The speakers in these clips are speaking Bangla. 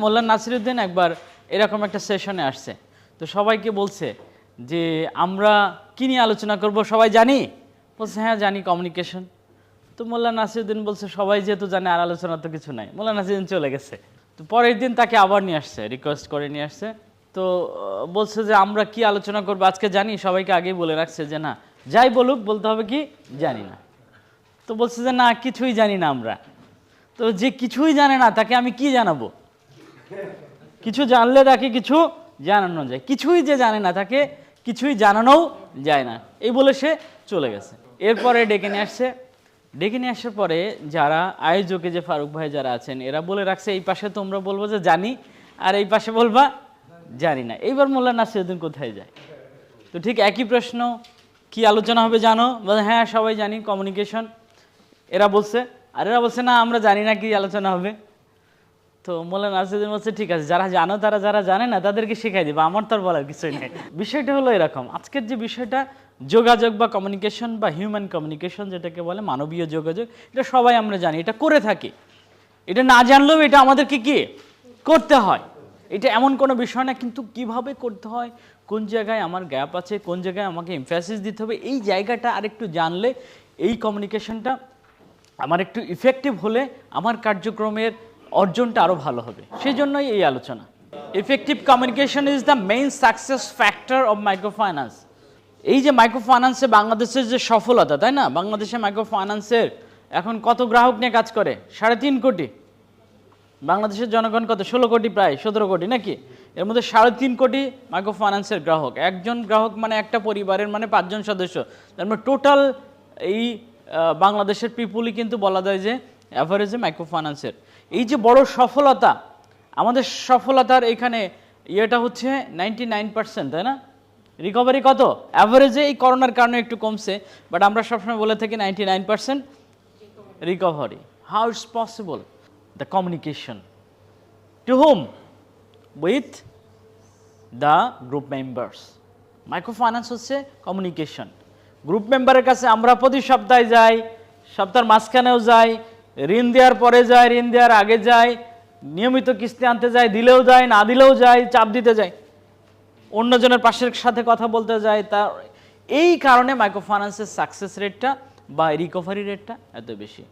মোল্লা নাসিরুদ্দিন একবার এরকম একটা সেশনে আসছে। তো সবাইকে বলছে যে, আমরা কি নিয়ে আলোচনা করব, সবাই জানি? বলছে হ্যাঁ জানি কমিউনিকেশন তো মোল্লা নাসিরুদ্দিন বলছে, সবাই যেহেতু জানে, আর আলোচনা তো কিছু নাই। মোল্লা নাসিরুদ্দিন চলে গেছে। তো পরের দিন তাকে আবার নিয়ে আসছে রিকোয়েস্ট করে নিয়ে আসছে। তো বলছে যে, আমরা কি আলোচনা করব? আজকে জানি, সবাইকে আগেই বলে রাখছে যে, না, যাই বলুক, বলতে হবে কি? জানি না। তো বলছে যে, না, কিছুই জানি না আমরা। তো যে কিছুই জানে না, তাকে আমি কি জানাব? কিছু জানলে তাকে কিছু জানানো যায়। কিছুই যে জানে না তাকে, কিছুই জানানোও যায় না। এই বলে সে চলে গেছে। এরপরে ডেকে নিয়ে আসছে। ডেকে নিয়ে আসার পরে যারা আয়োজকে যে ফারুক ভাই যারা আছেন, এরা বলে রাখছে, এই পাশে তোমরা বলব যে জানি, আর এই পাশে বলবা জানি না। এইবার মোল্লা নাসিরুদ্দিন কোথায় যায়? তো ঠিক একই প্রশ্ন, কি আলোচনা হবে জানো? বলে হ্যাঁ সবাই জানি কমিউনিকেশন এরা বলছে, আর এরা বলছে, না, আমরা জানি না কি আলোচনা হবে। তো মোল্লা নাসিরুদ্দিন বলছে ঠিক আছে যারা জানো তারা যারা জানে না তাদেরকে শেখাই দিবা আমার তো আর বলার কিছুই নেই। বিষয়টা হলো এরকম আজকের যে বিষয়টা যোগাযোগ বা কমিউনিকেশন বা হিউম্যান কমিউনিকেশন যেটাকে বলে মানবীয় যোগাযোগ এটা সবাই আমরা জানি এটা করে থাকি। এটা না জানলেও এটা আমাদেরকে কি? করতে হয়। এটা এমন কোনো বিষয় না কিন্তু কীভাবে করতে হয় কোন জায়গায় আমার গ্যাপ আছে কোন জায়গায় আমাকে এমফ্যাসিস দিতে হবে এই জায়গাটা আরেকটু জানলে এই কমিউনিকেশনটা আমার একটু ইফেক্টিভ হলে আমার কার্যক্রমের অর্জনটা আরও ভালো হবে। সেই জন্যই এই আলোচনা। Effective communication is the main success factor of micro finance এই যে মাইক্রো ফাইন্যান্সে বাংলাদেশের যে সফলতা, তাই না? বাংলাদেশে মাইক্রো ফাইন্যান্সের এখন কত গ্রাহক নিয়ে কাজ করে? সাড়ে তিন কোটি। বাংলাদেশের জনগণ কত? ষোলো কোটি প্রায়, সতেরো কোটি, নাকি? এর মধ্যে সাড়ে তিন কোটি মাইক্রো ফাইন্যান্সের গ্রাহক। একজন গ্রাহক মানে একটা পরিবারের মানে পাঁচজন সদস্য। তার মানে টোটাল এই বাংলাদেশের পিপুলই কিন্তু বলা যায় যে অ্যাভারেজে মাইক্রো ফাইন্যান্সের এই যে বড় সফলতা, আমাদের সফলতার এখানে ইয়েটা হচ্ছে নাইনটি নাইন পার্সেন্ট তাই না? রিকভারি কত? অ্যাভারেজে এই করোনার কারণে একটু কমছে বাট আমরা সবসময় বলে থাকি ninety nine percent recovery. How possible the communication to home with the group members members. Microfinance হচ্ছে কমিউনিকেশন গ্রুপ মেম্বারের কাছে আমরা প্রতি সপ্তাহে যাই, সপ্তাহের মাঝখানেও যাই ঋণ দেওয়ার পরে যায়, ঋণ দেওয়ার আগে যাই নিয়মিত কিস্তি আনতে যাই দিলেও যায়, না দিলেও যায়, চাপ দিতে যায়। অন্যজনের পাশের সাথে কথা বলতে যায় তা এই কারণে মাইক্রোফাইন্যান্সের সাকসেস রেটটা বা রিকভারি রেটটা এত বেশি।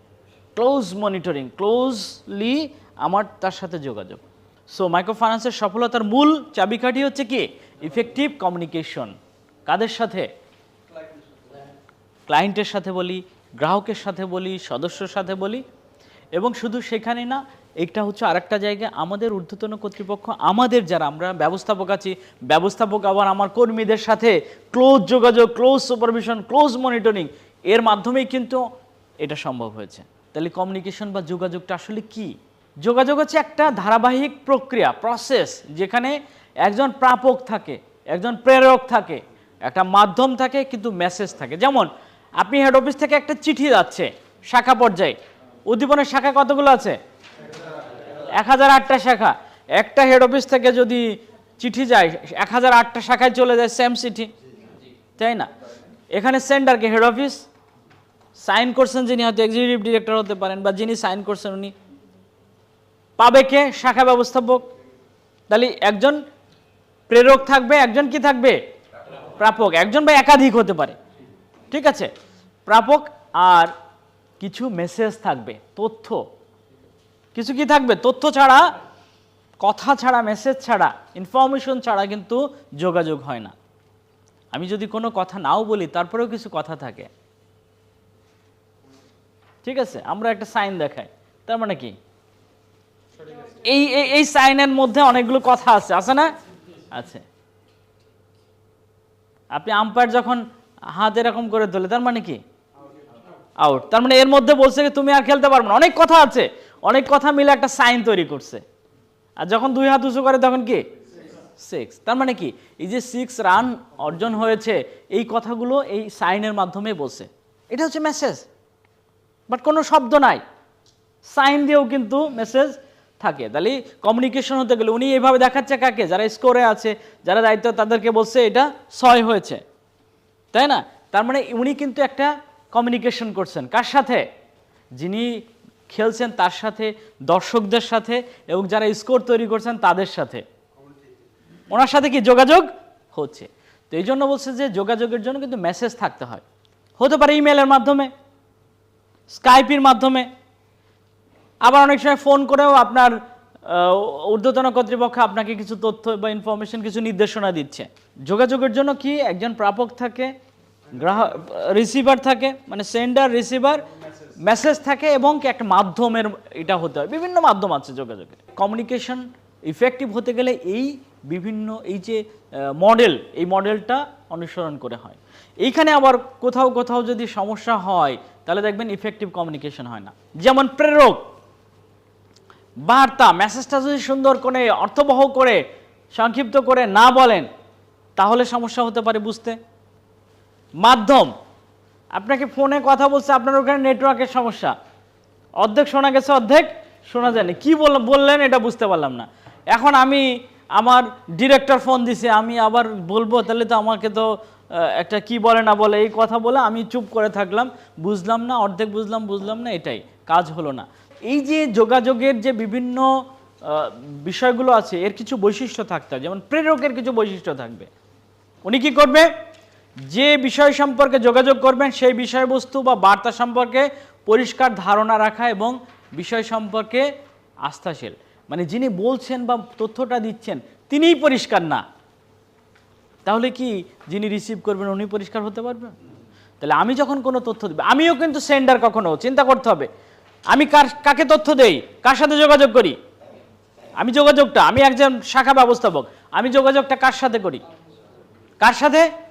ক্লোজ মনিটরিং ক্লোজলি আমার তার সাথে যোগাযোগ। সো মাইক্রোফাইন্যান্সের সফলতার মূল চাবিকাঠি হচ্ছে কি? ইফেক্টিভ কমিউনিকেশন কাদের সাথে? ক্লায়েন্টের সাথে বলি, গ্রাহকের সাথে বলি, সদস্যর সাথে বলি এবং শুধু সেখানে না এটা হচ্ছে আরেকটা জায়গা, আমাদের ঊর্ধ্বতন কর্তৃপক্ষ, আমাদের যারা, আমরা ব্যবস্থাপক আছি, ব্যবস্থাপক আবার আমার কর্মীদের সাথে ক্লোজ যোগাযোগ ক্লোজ সুপারভিশন ক্লোজ মনিটরিং এর মাধ্যমেই কিন্তু এটা সম্ভব হয়েছে। তাহলে কমিউনিকেশন বা যোগাযোগটা আসলে কি? যোগাযোগ হচ্ছে একটা ধারাবাহিক প্রক্রিয়া প্রসেস যেখানে একজন প্রাপক থাকে, একজন প্রেরক থাকে, একটা মাধ্যম থাকে, কিন্তু মেসেজ থাকে। যেমন, আপনি হেড অফিস থেকে একটা চিঠি যাচ্ছে, শাখা পর্যায়ে উদ্দীপনের শাখা কতগুলো আছে? এক হাজার আটটা শাখা। একটা হেড অফিস থেকে যদি চিঠি যায়, এক হাজার আটটা শাখায় চলে যায় সেম চিঠি তাই না? এখানে সেন্ডারকে হেড অফিস সাইন করছেন যিনি হয়তো এক্সিকিউটিভ ডিরেক্টর হতে পারেন, বা যিনি সাইন করছেন উনি। পাবে কে? শাখা ব্যবস্থাপক। তাহলে একজন প্রেরক থাকবে, একজন কি থাকবে? প্রাপক। একজন বা একাধিক হতে পারে। ঠিক আছে? প্রাপক আর কিছু মেসেজ থাকবে, তথ্য। কিছু কি থাকবে? তথ্য ছাড়া, কথা ছাড়া মেসেজ ছাড়া ইনফরমেশন ছাড়া কিন্তু যোগাযোগ হয় না। আমি যদি কোনো কথা নাও বলি, তারপরেও কিছু কথা থাকে। ঠিক আছে? আমরা একটা সাইন দেখাই। তার মানে কি? এই, এই- সাইনের মধ্যে অনেকগুলো কথা আছে। আছে না? আছে। আপনি আম্পায়ার যখন হাত এরকম করে তোলে তার মানে কি? আউট তার মানে এর মধ্যে বলছে কি, তুমি আর খেলতে পারবে না। অনেক কথা আছে। অনেক কথা মিলে একটা সাইন তৈরি করছে। আর যখন দুই হাত উঁচু করে তখন কি? সিক্স তার মানে কি? এই যে সিক্স রান অর্জন হয়েছে, এই কথাগুলো এই সাইনের মাধ্যমে বলছে। এটা হচ্ছে মেসেজ বাট কোনো শব্দ নাই। সাইন দিয়েও কিন্তু মেসেজ থাকে। তাহলে কমিউনিকেশন হতে গেলে উনি এইভাবে দেখাচ্ছে কাকে? যারা স্কোরে আছে, যারা দায়িত্ব, তাদেরকে বলছে এটা ছয় হয়েছে। তাই না? তার মানে উনি কিন্তু একটা কমিউনিকেশন করছেন। কার সাথে? যিনি খেলছেন তার সাথে, দর্শকদের সাথে এবং যারা স্কোর তৈরি করছেন তাদের সাথে। ওনার সাথে কি যোগাযোগ? হচ্ছে। তো এই জন্য বলছে যে যোগাযোগের জন্য কিন্তু মেসেজ থাকতে হয়। হতে পারে ইমেলের মাধ্যমে স্কাইপির মাধ্যমে। আবার অনেক সময় ফোন করেও আপনার ঊর্ধ্বতন কর্তৃপক্ষ আপনাকে কিছু তথ্য বা ইনফরমেশন কিছু নির্দেশনা দিচ্ছে। যোগাযোগের জন্য কি একজন প্রাপক থাকে গ্রাহক রিসিভার থাকে মানে সেন্ডার রিসিভার মেসেজ থাকে এবং একটা মাধ্যমের এটা হতে হয়। বিভিন্ন মাধ্যম আছে যোগাযোগের কমিউনিকেশন ইফেক্টিভ হতে গেলে এই বিভিন্ন, এই যে মডেল এই মডেলটা অনুসরণ করে হয়। এইখানে আবার কোথাও কোথাও যদি সমস্যা হয়, তাহলে দেখবেন ইফেক্টিভ কমিউনিকেশন হয় না। যেমন প্রেরক, বার্তা মেসেজটা যদি সুন্দর করে, অর্থবহ করে, সংক্ষিপ্ত করে না বলেন, তাহলে সমস্যা হতে পারে বুঝতে। মাধ্যম। আপনাকে ফোনে কথা বলছে, আপনার ওখানে নেটওয়ার্কের সমস্যা। অর্ধেক শোনা গেছে, অর্ধেক শোনা যায়নি। কি বল- বললেন এটা বুঝতে পারলাম না। এখন আমি আমার ডিরেক্টর ফোন দিছে, আমি আবার বলব, তাহলে তো আমাকে তো একটা কি বলে না বলে এই কথা বলে আমি চুপ করে থাকলাম। বুঝলাম না, অর্ধেক বুঝলাম বুঝলাম না, এটাই। কাজ হলো না। এই যে যোগাযোগের যে বিভিন্ন বিষয়গুলো আছে, এর কিছু বৈশিষ্ট্য থাকতে হয়। যেমন প্রেরকের কিছু বৈশিষ্ট্য থাকবে। উনি কি করবে? যে বিষয় সম্পর্কে যোগাযোগ করবেন, সেই বিষয়বস্তু বা বার্তা সম্পর্কে পরিষ্কার ধারণা রাখা এবং বিষয় সম্পর্কে আস্থাশীল। মানে যিনি বলছেন বা তথ্যটা দিচ্ছেন, তিনিই পরিষ্কার না। তাহলে কি যিনি রিসিভ করবেন, উনি পরিষ্কার হতে পারবেন তাহলে আমি যখন কোনো তথ্য দেব, আমিও কিন্তু সেন্ডার কখনো, চিন্তা করতে হবে। আমি কার, কাকে তথ্য দেই? কার সাথে যোগাযোগ করি? আমি যোগাযোগটা, আমি একজন শাখা ব্যবস্থাপক, আমি যোগাযোগটা কার সাথে করি? কার সাথে?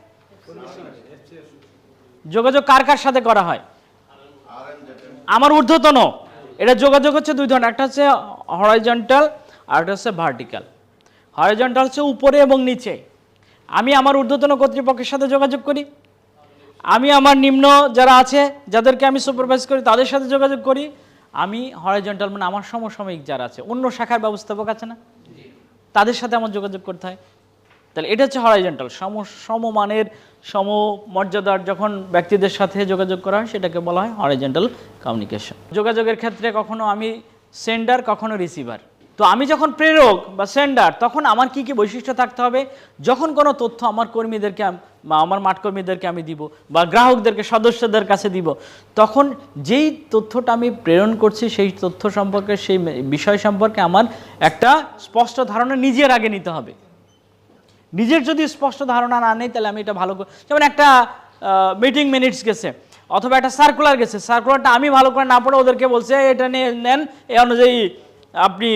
যোগাযোগ কার কার সাথে করা হয়? আমার ঊর্ধ্বতন। এটা যোগাযোগ হচ্ছে দুই ধরনের একটা হচ্ছে হরাইজন্টাল আর একটা হচ্ছে ভার্টিক্যাল হরাইজন্টাল হচ্ছে উপরে এবং নিচে। আমি আমার ঊর্ধ্বতন কর্তৃপক্ষের সাথে যোগাযোগ করি। আমি আমার নিম্ন যারা আছে যাদেরকে আমি সুপারভাইজ করি তাদের সাথে যোগাযোগ করি। আমি হরাইজন্টাল মানে আমার সমসাময়িক যারা আছে অন্য শাখার ব্যবস্থাপক আছে না? তাদের সাথে আমার যোগাযোগ করতে হয়। তাহলে এটা হচ্ছে হরাইজন্টাল সম সমমানের সমমর্যাদার যখন ব্যক্তিদের সাথে যোগাযোগ করা হয়, সেটাকে বলা হয় হরাইজন্টাল কমিউনিকেশন যোগাযোগের ক্ষেত্রে কখনো আমি সেন্ডার কখনো রিসিভার তো আমি যখন প্রেরক বা সেন্ডার তখন আমার কি কি বৈশিষ্ট্য থাকতে হবে? যখন কোনো তথ্য আমার কর্মীদেরকে বা আমার মাঠকর্মীদেরকে আমি দিব বা গ্রাহকদেরকে, সদস্যদের কাছে দিব, তখন যেই তথ্যটা আমি প্রেরণ করছি, সেই তথ্য সম্পর্কে, সেই বিষয় সম্পর্কে আমার একটা স্পষ্ট ধারণা নিজের আগে নিতে হবে। নিজের যদি স্পষ্ট ধারণা না নেই, তাহলে আমি এটা ভালো যেমন একটা মিটিং মিনিটস গেছে, অথবা একটা সার্কুলার গেছে সার্কুলারটা আমি ভালো করে না পড়ে ওদেরকে বলছে এটা নিয়ে নেন, এই অনুযায়ী আপনি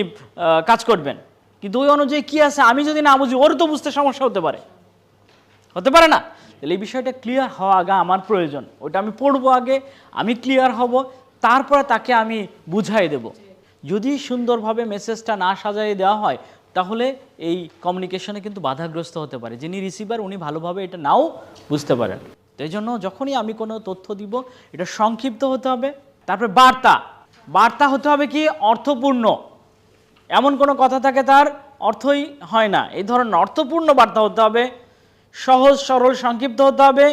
কাজ করবেন। কিন্তু ওই অনুযায়ী কি আছে, আমি যদি না বুঝি ওর তো বুঝতে সমস্যা হতে পারে। হতে পারে না? তাহলে এই বিষয়টা ক্লিয়ার হওয়া আগে আমার প্রয়োজন। ওটা আমি পড়ব আগে, আমি ক্লিয়ার হব, তারপরে তাকে আমি বুঝাই দেব। যদি সুন্দরভাবে মেসেজটা না সাজাই দেওয়া হয় তাহলে এই কমিউনিকেশনে কিন্তু বাধাগ্রস্ত হতে পারে। যিনি রিসিভার উনি ভালোভাবে এটা নাও বুঝতে পারেন। তাই জন্য যখনই আমি কোনো তথ্য দিব, এটা সংক্ষিপ্ত হতে হবে। তারপরে বার্তা। বার্তা হতে হবে কি? অর্থপূর্ণ। এমন কোনো কথা থাকে তার অর্থই হয় না। এই ধরনের অর্থপূর্ণ বার্তা হতে হবে। সহজ, সরল, সংক্ষিপ্ত হতে হবে।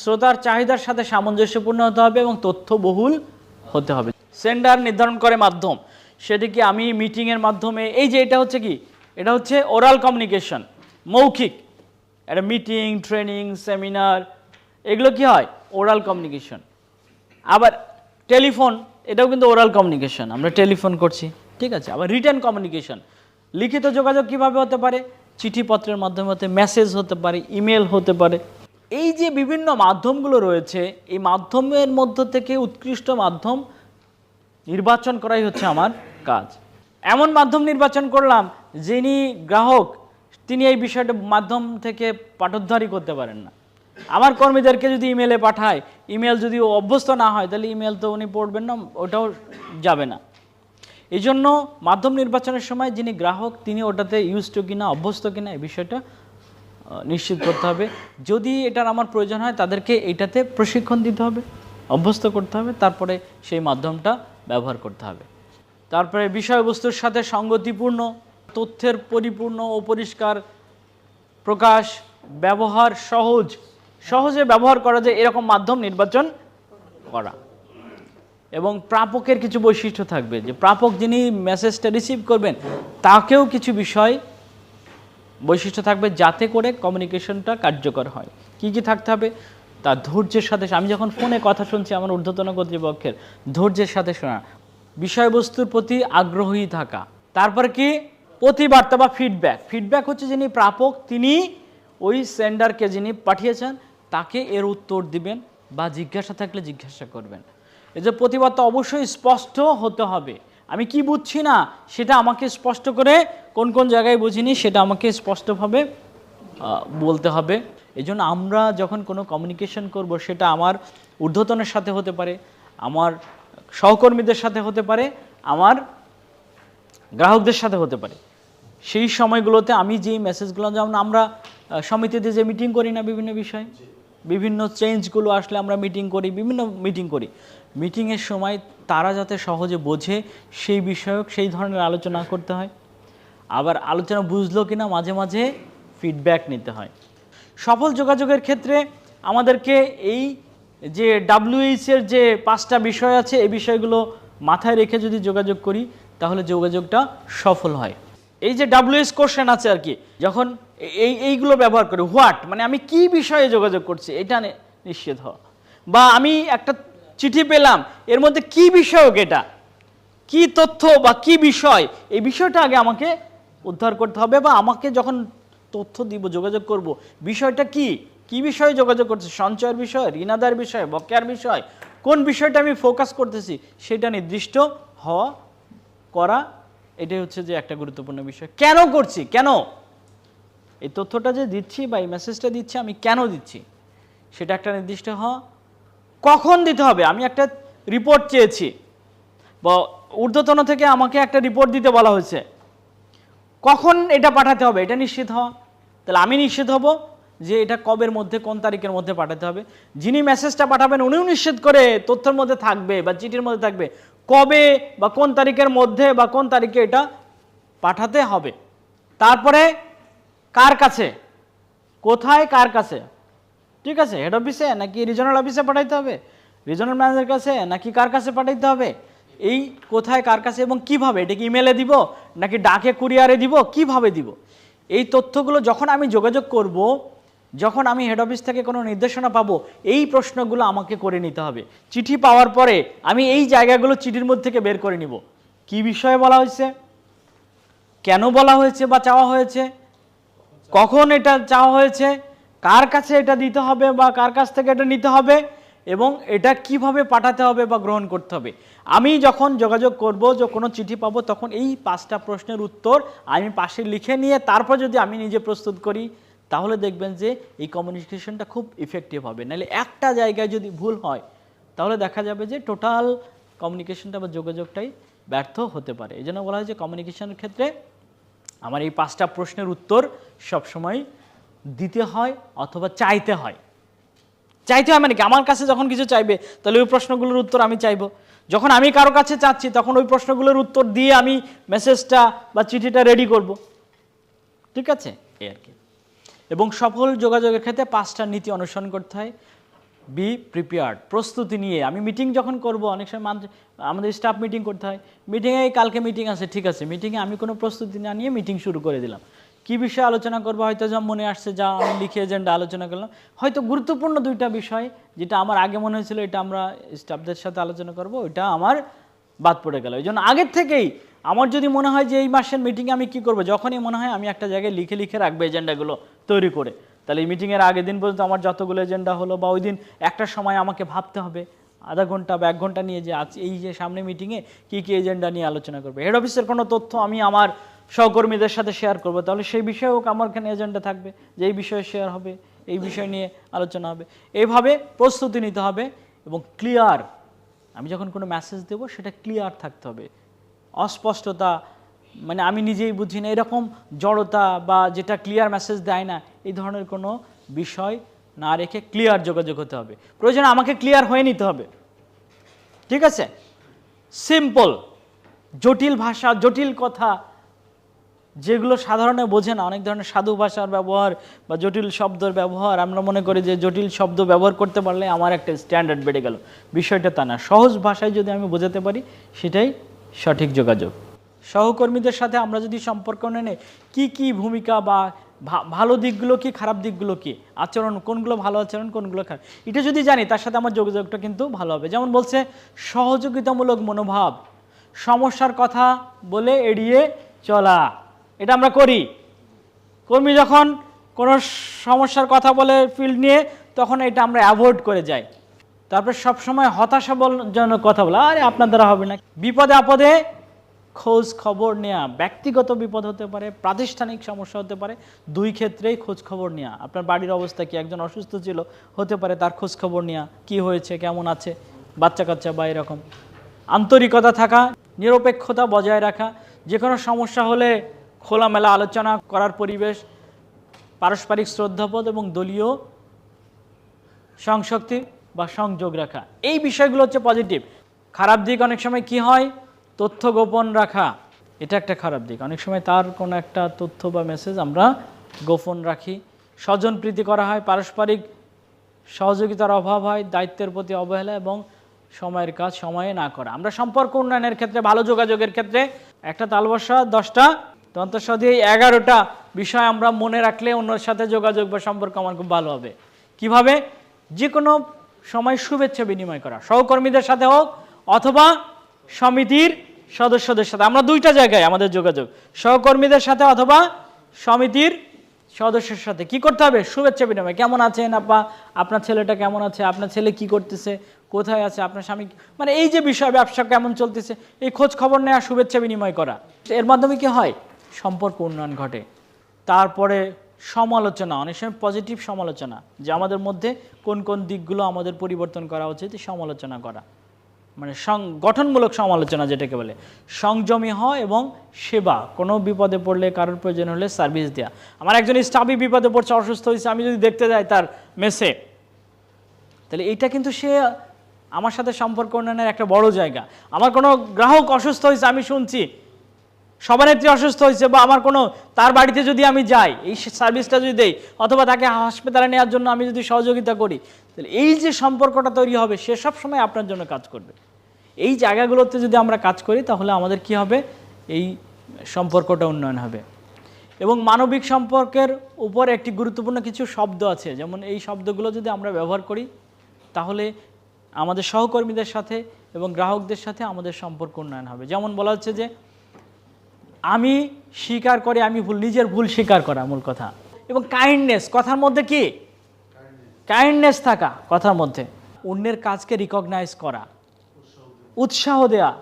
শ্রোতার চাহিদার সাথে সামঞ্জস্যপূর্ণ হতে হবে এবং তথ্যবহুল হতে হবে। সেন্ডার নির্ধারণ করে মাধ্যম। সেটি কি আমি মিটিংয়ের মাধ্যমে এই যে এটা হচ্ছে কি? এটা হচ্ছে ওরাল কমিউনিকেশন মৌখিক। একটা মিটিং ট্রেনিং সেমিনার এগুলো কি হয়? ওরাল কমিউনিকেশন আবার টেলিফোন এটাও কিন্তু ওরাল কমিউনিকেশন আমরা টেলিফোন করছি, ঠিক আছে? আবার রিটার্ন কমিউনিকেশন লিখিত যোগাযোগ কীভাবে হতে পারে? চিঠিপত্রের মাধ্যমে হতে মেসেজ হতে পারে ইমেল হতে পারে। এই যে বিভিন্ন মাধ্যমগুলো রয়েছে, এই মাধ্যমের মধ্য থেকে উৎকৃষ্ট মাধ্যম নির্বাচন করাই হচ্ছে আমার কাজ। এমন মাধ্যম নির্বাচন করলাম যিনি গ্রাহক, তিনি এই বিষয়টা মাধ্যম থেকে পাঠোদ্ধারই করতে পারেন না। আমার কর্মীদেরকে যদি ইমেলে পাঠায় ইমেল যদি অভ্যস্ত না হয়, তাহলে ইমেল তো উনি পড়বেন না, ওটাও যাবে না। এই জন্য মাধ্যম নির্বাচনের সময় যিনি গ্রাহক, তিনি ওটাতে ইউজ টু কিনা, অভ্যস্ত কিনা, এই বিষয়টা নিশ্চিত করতে হবে। যদি এটার আমার প্রয়োজন হয়, তাদেরকে এটাতে প্রশিক্ষণ দিতে হবে, অভ্যস্ত করতে হবে, তারপরে সেই মাধ্যমটা ব্যবহার করতে হবে। তারপরে বিষয়বস্তুর সাথে সঙ্গতিপূর্ণ, তথ্যের পরিপূর্ণ ও পরিষ্কার প্রকাশ, ব্যবহার সহজ। সহজে ব্যবহার করা যায় এরকম মাধ্যম নির্বাচন করা। এবং প্রাপকের কিছু বৈশিষ্ট্য থাকবে যে প্রাপক যিনি মেসেজটা রিসিভ করবেন, তাকেও কিছু বিষয় বৈশিষ্ট্য থাকবে যাতে করে কমিউনিকেশনটা কার্যকর হয়। কি কি থাকতে হবে? তার ধৈর্যের সাথে, আমি যখন ফোনে কথা শুনছি আমার ঊর্ধ্বতন কর্তৃপক্ষের, ধৈর্যের সাথে শোনা। বিষয়বস্তুর প্রতি আগ্রহী থাকা। তারপর কি? প্রতিবার্তা বা ফিডব্যাক ফিডব্যাক হচ্ছে যিনি প্রাপক, তিনি ওই সেন্ডারকে যিনি পাঠিয়েছেন, তাকে এর উত্তর দিবেন বা জিজ্ঞাসা থাকলে জিজ্ঞাসা করবেন। এই যে প্রতিবার্তা অবশ্যই স্পষ্ট হতে হবে। আমি কি বুঝছি না, সেটা আমাকে স্পষ্ট করে কোন কোন জায়গায় বুঝিনি, সেটা আমাকে স্পষ্টভাবে বলতে হবে। এই আমরা যখন কোনো কমিউনিকেশন করব, সেটা আমার ঊর্ধ্বতনের সাথে হতে পারে, আমার সহকর্মীদের সাথে হতে পারে আমার গ্রাহকদের সাথে হতে পারে। সেই সময়গুলোতে আমি যেই মেসেজগুলো যেমন আমরা সমিতিতে যে মিটিং করি না বিভিন্ন বিষয় বিভিন্ন চেঞ্জগুলো আসলে আমরা মিটিং করি বিভিন্ন মিটিং করি। মিটিংয়ের সময় তারা যাতে সহজে বোঝে সেই বিষয়ক সেই ধরনের আলোচনা করতে হয়। আবার আলোচনা বুঝলো কিনা মাঝে মাঝে ফিডব্যাক নিতে হয়। সফল যোগাযোগের ক্ষেত্রে আমাদেরকে এই যে ডাব্লিউএইচ এর যে পাঁচটা বিষয় আছে, এই বিষয়গুলো মাথায় রেখে যদি যোগাযোগ করি, তাহলে যোগাযোগটা সফল হয়। এই যে ডাব্লিউএস কোশ্চেন আছে আর কি, যখন এই, এইগুলো ব্যবহার করি হোয়াট মানে আমি কি বিষয়ে যোগাযোগ করছি, এটা নিশ্চিত হওয়া বা আমি একটা চিঠি পেলাম, এর মধ্যে কি বিষয়ক এটা? কি তথ্য বা কি বিষয়? এই বিষয়টা আগে আমাকে উদ্ধার করতে হবে বা আমাকে যখন তথ্য দিব, যোগাযোগ করব, বিষয়টা কি? কি বিষয়ে যোগাযোগ করছে সঞ্চয়ের বিষয় ঋণাদার বিষয়, বকেয়ার বিষয়? কোন বিষয়টা আমি ফোকাস করতেছি? সেটা নির্দিষ্ট হওয়া, করা, এটাই হচ্ছে যে একটা গুরুত্বপূর্ণ বিষয়। কেন করছি? কেন? এই তথ্যটা যে দিচ্ছি বা এই মেসেজটা দিচ্ছি, আমি কেন দিচ্ছি? সেটা একটা নির্দিষ্ট হওয়া, কখন দিতে হবে? আমি একটা রিপোর্ট চেয়েছি। বা ঊর্ধ্বতন থেকে আমাকে একটা রিপোর্ট দিতে বলা হয়েছে। কখন এটা পাঠাতে হবে? এটা নিশ্চিত হওয়া। তাহলে আমি নিশ্চিত হব যে এটা কবের মধ্যে, কোন তারিখের মধ্যে পাঠাতে হবে। যিনি মেসেজটা পাঠাবেন, উনিও নিশ্চিত করে তথ্যের মধ্যে থাকবে বা চিঠির মধ্যে থাকবে কবে বা কোন তারিখের মধ্যে বা কোন তারিখে এটা পাঠাতে হবে। তারপরে কার কাছে? কোথায় কার কাছে? ঠিক আছে হেড অফিসে নাকি রিজনাল অফিসে পাঠাইতে হবে? রিজনাল ম্যানেজার কাছে নাকি কার কাছে পাঠাইতে হবে? এই কোথায় কার কাছে এবং কীভাবে? এটা কি ইমেলে দিব নাকি ডাকে কুরিয়ারে দিব? কীভাবে দিব? এই তথ্যগুলো যখন আমি যোগাযোগ করব যখন আমি হেড অফিস থেকে কোনো নির্দেশনা পাবো, এই প্রশ্নগুলো আমাকে করে নিতে হবে। চিঠি পাওয়ার পরে আমি এই জায়গাগুলো চিঠির মধ্যে থেকে বের করে নিব। কি বিষয়ে বলা হয়েছে? কেন বলা হয়েছে বা চাওয়া হয়েছে? কখন এটা চাওয়া হয়েছে? কার কাছে এটা দিতে হবে বা কার কাছ থেকে এটা নিতে হবে? এবং এটা কীভাবে পাঠাতে হবে বা গ্রহণ করতে হবে? আমি যখন যোগাযোগ করব, যে কোনো চিঠি পাবো, তখন এই পাঁচটা প্রশ্নের উত্তর আমি পাশে লিখে নিয়ে, তারপর যদি আমি নিজে প্রস্তুত করি তাহলে দেখবেন যে এই কমিউনিকেশনটা খুব ইফেক্টিভ হবে। নাহলে একটা জায়গায় যদি ভুল হয়, তাহলে দেখা যাবে যে টোটাল কমিউনিকেশনটা বা যোগাযোগটাই ব্যর্থ হতে পারে। এই জন্য বলা হয় যে কমিউনিকেশনের ক্ষেত্রে আমার এই পাঁচটা প্রশ্নের উত্তর সবসময় দিতে হয় অথবা চাইতে হয়। চাইতে হয় মানে কি? আমার কাছে যখন কিছু চাইবে, তাহলে ওই প্রশ্নগুলোর উত্তর আমি চাইব। যখন আমি কারও কাছে চাচ্ছি, তখন ওই প্রশ্নগুলোর উত্তর দিয়ে আমি মেসেজটা বা চিঠিটা রেডি করব। ঠিক আছে? এই আর কি। এবং সফল যোগাযোগের ক্ষেত্রে পাঁচটা নীতি অনুসরণ করতে হয়। বি প্রিপেয়ার্ড প্রস্তুতি নিয়ে। আমি মিটিং যখন করব, অনেক সময় আমাদের স্টাফ মিটিং করতে হয়। মিটিংয়ে কালকে মিটিং আছে, ঠিক আছে। মিটিংয়ে আমি কোনো প্রস্তুতি না নিয়ে মিটিং শুরু করে দিলাম। কি বিষয়ে আলোচনা করব? হয়তো যা মনে আসছে, যা আমি লিখে এজেন্ডা আলোচনা করলাম। হয়তো গুরুত্বপূর্ণ দুইটা বিষয়, যেটা আমার আগে মনে হয়েছিল, এটা আমরা স্টাফদের সাথে আলোচনা করব, ওইটা আমার বাদ পড়ে গেল। এই জন্য আগের থেকেই আমার যদি মনে হয় যে এই মাসের মিটিংয়ে আমি কি করব, যখনই মনে হয় আমি একটা জায়গায় লিখে লিখে রাখব এজেন্ডাগুলো তৈরি করে, তাহলে এই মিটিংয়ের আগের দিন পর্যন্ত আমার যতগুলো এজেন্ডা হলো বা ওই দিন একটা সময় আমাকে ভাবতে হবে, আধা ঘণ্টা বা এক ঘণ্টা নিয়ে যে আজ এই যে সামনে মিটিংয়ে কী কী এজেন্ডা নিয়ে আলোচনা করবে। হেড অফিসের কোনো তথ্য আমি আমার সহকর্মীদের সাথে শেয়ার করব, তাহলে সেই বিষয়েও আমার এখানে এজেন্ডা থাকবে, যে এই বিষয়ে শেয়ার হবে, এই বিষয় নিয়ে আলোচনা হবে, এইভাবে প্রস্তুতি নিতে হবে এবং ক্লিয়ার আমি যখন কোনো মেসেজ দেবো সেটা ক্লিয়ার থাকতে হবে। অস্পষ্টতা মানে আমি নিজেই বুঝি না, এরকম জড়তা বা যেটা ক্লিয়ার মেসেজ দেয় না, এই ধরনের কোনো বিষয় না রেখে ক্লিয়ার যোগাযোগ হতে হবে। প্রয়োজন আমাকে ক্লিয়ার হয়ে নিতে হবে। ঠিক আছে? সিম্পল জটিল ভাষা, জটিল কথা, যেগুলো সাধারণে বোঝে না, অনেক ধরনের সাধু ভাষার ব্যবহার বা জটিল শব্দের ব্যবহার, আমরা মনে করি যে জটিল শব্দ ব্যবহার করতে পারলে আমার একটা স্ট্যান্ডার্ড বেড়ে গেল। বিষয়টা তা না, সহজ ভাষায় যদি আমি বোঝাতে পারি, সেটাই সঠিক যোগাযোগ। সহকর্মীদের সাথে আমরা যদি সম্পর্ক নেনে কি কি ভূমিকা বা ভালো দিকগুলো কি, খারাপ দিকগুলো কি? আচরণ, কোনগুলো ভালো আচরণ, কোনগুলো খারাপ? এটা যদি জানি, তার সাথে আমার যোগাযোগটা কিন্তু ভালো হবে। যেমন বলছে, সহযোগিতামূলক মনোভাব, সমস্যার কথা বলে এড়িয়ে চলা। এটা আমরা করি। কর্মী যখন কোনো সমস্যার কথা বলে ফিল্ড নিয়ে, তখন এটা আমরা অ্যাভয়েড করে যাই। তারপর সবসময় হতাশাজনক কথা বলা, আরে, আপনার দ্বারা হবে না। বিপদে আপদে খোঁজ খবর নেওয়া ব্যক্তিগত বিপদ হতে পারে, প্রাতিষ্ঠানিক সমস্যা হতে পারে, দুই ক্ষেত্রেই খোঁজ খবর নেওয়া আপনার বাড়ির অবস্থা কি? একজন অসুস্থ ছিল, হতে পারে তার খোঁজ খবর নেওয়া কি হয়েছে, কেমন আছে বাচ্চা কাচ্চা বা এরকম। আন্তরিকতা থাকা, নিরপেক্ষতা বজায় রাখা যে কোনো সমস্যা হলে খোলামেলা আলোচনা করার পরিবেশ, পারস্পরিক শ্রদ্ধাপদ এবং দলীয় সংশক্তি। বা সংযোগ রাখা। এই বিষয়গুলো হচ্ছে পজিটিভ খারাপ দিক অনেক সময় কি হয়? তথ্য গোপন রাখা। এটা একটা খারাপ দিক। অনেক সময় তার কোনো একটা তথ্য বা মেসেজ আমরা গোপন রাখি। স্বজন প্রীতি করা হয়, পারস্পরিক সহযোগিতার অভাব হয়, দায়িত্বের প্রতি অবহেলা এবং সময়ের কাজ সময়ে না করা। আমরা সম্পর্ক উন্নয়নের ক্ষেত্রে, ভালো যোগাযোগের ক্ষেত্রে একটা তালবসা, দশটা, দন্তস্ব দিয়ে এগারোটা বিষয় আমরা মনে রাখলে অন্যের সাথে যোগাযোগ বা সম্পর্ক আমার খুব ভালো হবে। কীভাবে? যে কোনো সময় শুভেচ্ছা বিনিময় করা। সহকর্মীদের সাথে হোক অথবা সমিতির সদস্যদের সাথে। আমরা দুইটা জায়গায় আমাদের যোগাযোগ। সহকর্মীদের সাথে অথবা সমিতির সদস্যের সাথে। কি করতে হবে? শুভেচ্ছা বিনিময়। কেমন আছেন আপা? আপনার ছেলেটা কেমন আছে? আপনার ছেলে কি করতেছে? কোথায় আছে? আপনার স্বামী মানে এই যে বিষয়, ব্যবসা কেমন চলতেছে, এই খোঁজ খবর নেওয়া শুভেচ্ছা বিনিময় করা। এর মাধ্যমে কি হয়? সম্পর্ক উন্নয়ন ঘটে। তারপরে সমালোচনা, অনেক সময় পজিটিভ সমালোচনা, যে আমাদের মধ্যে কোন কোন দিকগুলো আমাদের পরিবর্তন করা উচিত সমালোচনা করা। মানে গঠনমূলক সমালোচনা যেটাকে বলে। সংযমী হয় এবং সেবা। কোনো বিপদে পড়লে কারোর প্রয়োজন হলে সার্ভিস দেওয়া আমার একজন স্টাফই বিপদে পড়ছে, অসুস্থ হয়েছে, আমি যদি দেখতে যাই তার মেসে। তাহলে এইটা কিন্তু সে আমার সাথে সম্পর্ক উন্নয়নের একটা বড় জায়গা। আমার কোনো গ্রাহক অসুস্থ হয়েছে, আমি শুনছি। সভানেত্রী অসুস্থ হয়েছে বা আমার কোনো, তার বাড়িতে যদি আমি যাই, এই সার্ভিসটা যদি দেই, অথবা তাকে হাসপাতালে নেওয়ার জন্য আমি যদি সহযোগিতা করি, তাহলে এই যে সম্পর্কটা তৈরি হবে, সে সব সময় আপনার জন্য কাজ করবে। এই জায়গাগুলোতে যদি আমরা কাজ করি, তাহলে আমাদের কি হবে? এই সম্পর্কটা উন্নয়ন হবে। এবং মানবিক সম্পর্কের উপর একটি গুরুত্বপূর্ণ কিছু শব্দ আছে, যেমন এই শব্দগুলো যদি আমরা ব্যবহার করি, তাহলে আমাদের সহকর্মীদের সাথে এবং গ্রাহকদের সাথে আমাদের সম্পর্ক উন্নয়ন হবে। যেমন বলা হচ্ছে যে আমি স্বীকার করে আমি ভুল, নিজের ভুল স্বীকার করা মূল কথা। এবং কাইন্ডনেস কথার মধ্যে কি? কাইন্ডনেস থাকা কথার মধ্যে। অন্যের কাজকে রিকগনাইজ করা। উৎসাহ দেয়া।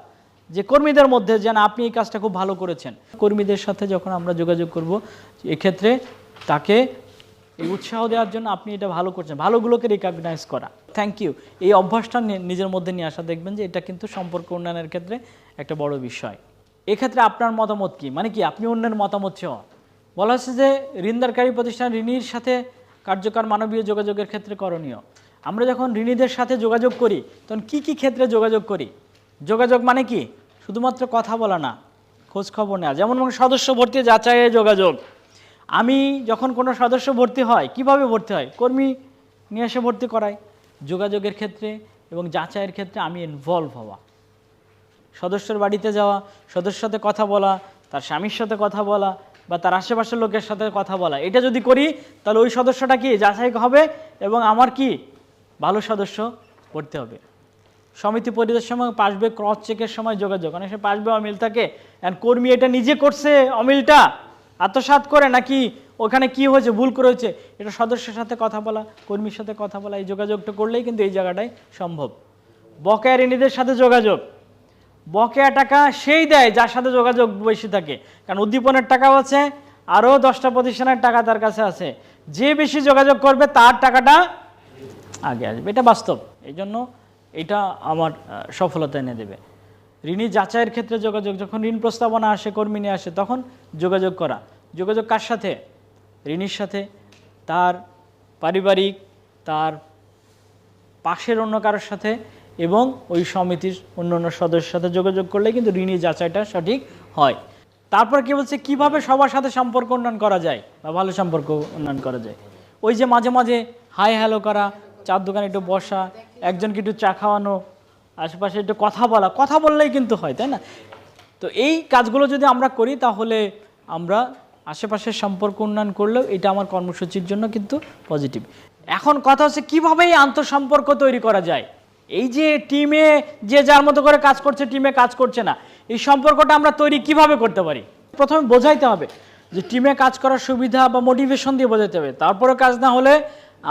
যে কর্মীদের মধ্যে যেন আপনি এই কাজটা খুব ভালো করেছেন। কর্মীদের সাথে যখন আমরা যোগাযোগ করব, এক্ষেত্রে তাকে এই উৎসাহ দেওয়ার জন্য আপনি এটা ভালো করছেন। ভালোগুলোকে রিকগনাইজ করা। থ্যাংক ইউ এই অভ্যাসটা নিজের মধ্যে নিয়ে আসা, দেখবেন যে এটা কিন্তু সম্পর্ক উন্নয়নের ক্ষেত্রে একটা বড় বিষয়। এক্ষেত্রে আপনার মতামত কি? মানে কি, আপনি অন্যের মতামত চেয়ে বলা হচ্ছে যে ঋণদারকারী প্রতিষ্ঠান ঋণীর সাথে কার্যকর মানবীয় যোগাযোগের ক্ষেত্রে করণীয়। আমরা যখন ঋণীদের সাথে যোগাযোগ করি, তখন কি কি ক্ষেত্রে যোগাযোগ করি? যোগাযোগ মানে কি? শুধুমাত্র কথা বলা না খোঁজ খবর নেওয়া। যেমন মনে সদস্য ভর্তি, যাচাইয়ে যোগাযোগ। আমি যখন কোনো সদস্য ভর্তি হয়, কীভাবে ভর্তি হয়? কর্মী নিয়ে এসে ভর্তি করায় যোগাযোগের ক্ষেত্রে এবং যাচাইয়ের ক্ষেত্রে আমি ইনভলভ হওয়া। সদস্যের বাড়িতে যাওয়া, সদস্যের সাথে কথা বলা, তার স্বামীর সাথে কথা বলা বা তার আশেপাশের লোকের সাথে কথা বলা। এটা যদি করি, তাহলে ওই সদস্যটা কি যাচাই হবে এবং আমার কি ভালো সদস্য করতে হবে? সমিতি পরিবেশের সময় পাসবে ক্রস চেকের সময় যোগাযোগ। অনেক সময় পাসবে, অমিল থাকে। আর কর্মী এটা নিজে করছে, অমিলটা? আত্মসাৎ করে নাকি ওখানে কি হয়েছে, ভুল করে হয়েছে? এটা সদস্যের সাথে কথা বলা, কর্মীর সাথে কথা বলা, এই যোগাযোগটা করলেই কিন্তু এই জায়গাটাই সম্ভব। বকেয়া ঋণীদের সাথে যোগাযোগ। বকেয়া টাকা সেই দেয় যার সাথে যোগাযোগ বেশি থাকে। কারণ উদ্দীপনের টাকাও আছে, আরও দশটা প্রতিষ্ঠানের টাকা তার কাছে আছে। যে বেশি যোগাযোগ করবে, তার টাকাটা আগে আসবে। এটা বাস্তব। এই জন্য এটা আমার সফলতা এনে দেবে। ঋণী যাচাইয়ের ক্ষেত্রে যোগাযোগ, যখন ঋণ প্রস্তাবনা আসে, কর্মী নিয়ে আসে, তখন যোগাযোগ করা। যোগাযোগ কার সাথে? ঋণীর সাথে। তার পারিবারিক, তার পাশের অন্য কারোর সাথে। এবং ওই সমিতির অন্য অন্য সদস্যের সাথে যোগাযোগ করলে কিন্তু ঋণী যাচাইটা সঠিক হয়। তারপর কি বলছে, কীভাবে সবার সাথে সম্পর্ক উন্নয়ন করা যায়? বা ভালো সম্পর্ক উন্নয়ন করা যায়। ওই যে মাঝে মাঝে হাই হ্যালো করা, চার দোকানে একটু বসা, একজনকে একটু চা খাওয়ানো, আশেপাশে একটু কথা বলা, কথা বললেই কিন্তু হয়, তাই না? তো এই কাজগুলো যদি আমরা করি, তাহলে আমরা আশেপাশের সম্পর্ক উন্নয়ন করলেও এটা আমার কর্মসূচির জন্য কিন্তু পজিটিভ এখন কথা হচ্ছে, কীভাবে এই আন্তঃসম্পর্ক তৈরি করা যায়? এই যে টিমে যে যার মতো করে কাজ করছে টিমে কাজ করছে না, এই সম্পর্কটা আমরা তৈরি কীভাবে করতে পারি? প্রথমে বোঝাইতে হবে যে টিমে কাজ করার সুবিধা বা মোটিভেশন দিয়ে বোঝাতে হবে। তারপরে কাজ না হলে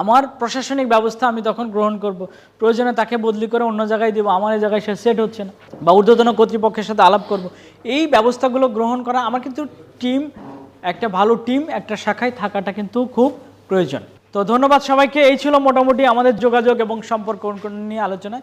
আমার প্রশাসনিক ব্যবস্থা আমি তখন গ্রহণ করব। প্রয়োজনে তাকে বদলি করে অন্য জায়গায় দেবো, আমার এই জায়গায় সে সেট হচ্ছে না বা ঊর্ধ্বতন কর্তৃপক্ষের সাথে আলাপ করব। এই ব্যবস্থাগুলো গ্রহণ করা আমার কিন্তু টিম একটা ভালো টিম একটা শাখায় থাকাটা কিন্তু খুব প্রয়োজন। তো ধন্যবাদ সবাইকে। এই ছিল মোটামুটি আমাদের যোগাযোগ এবং সম্পর্ক নিয়ে আলোচনা।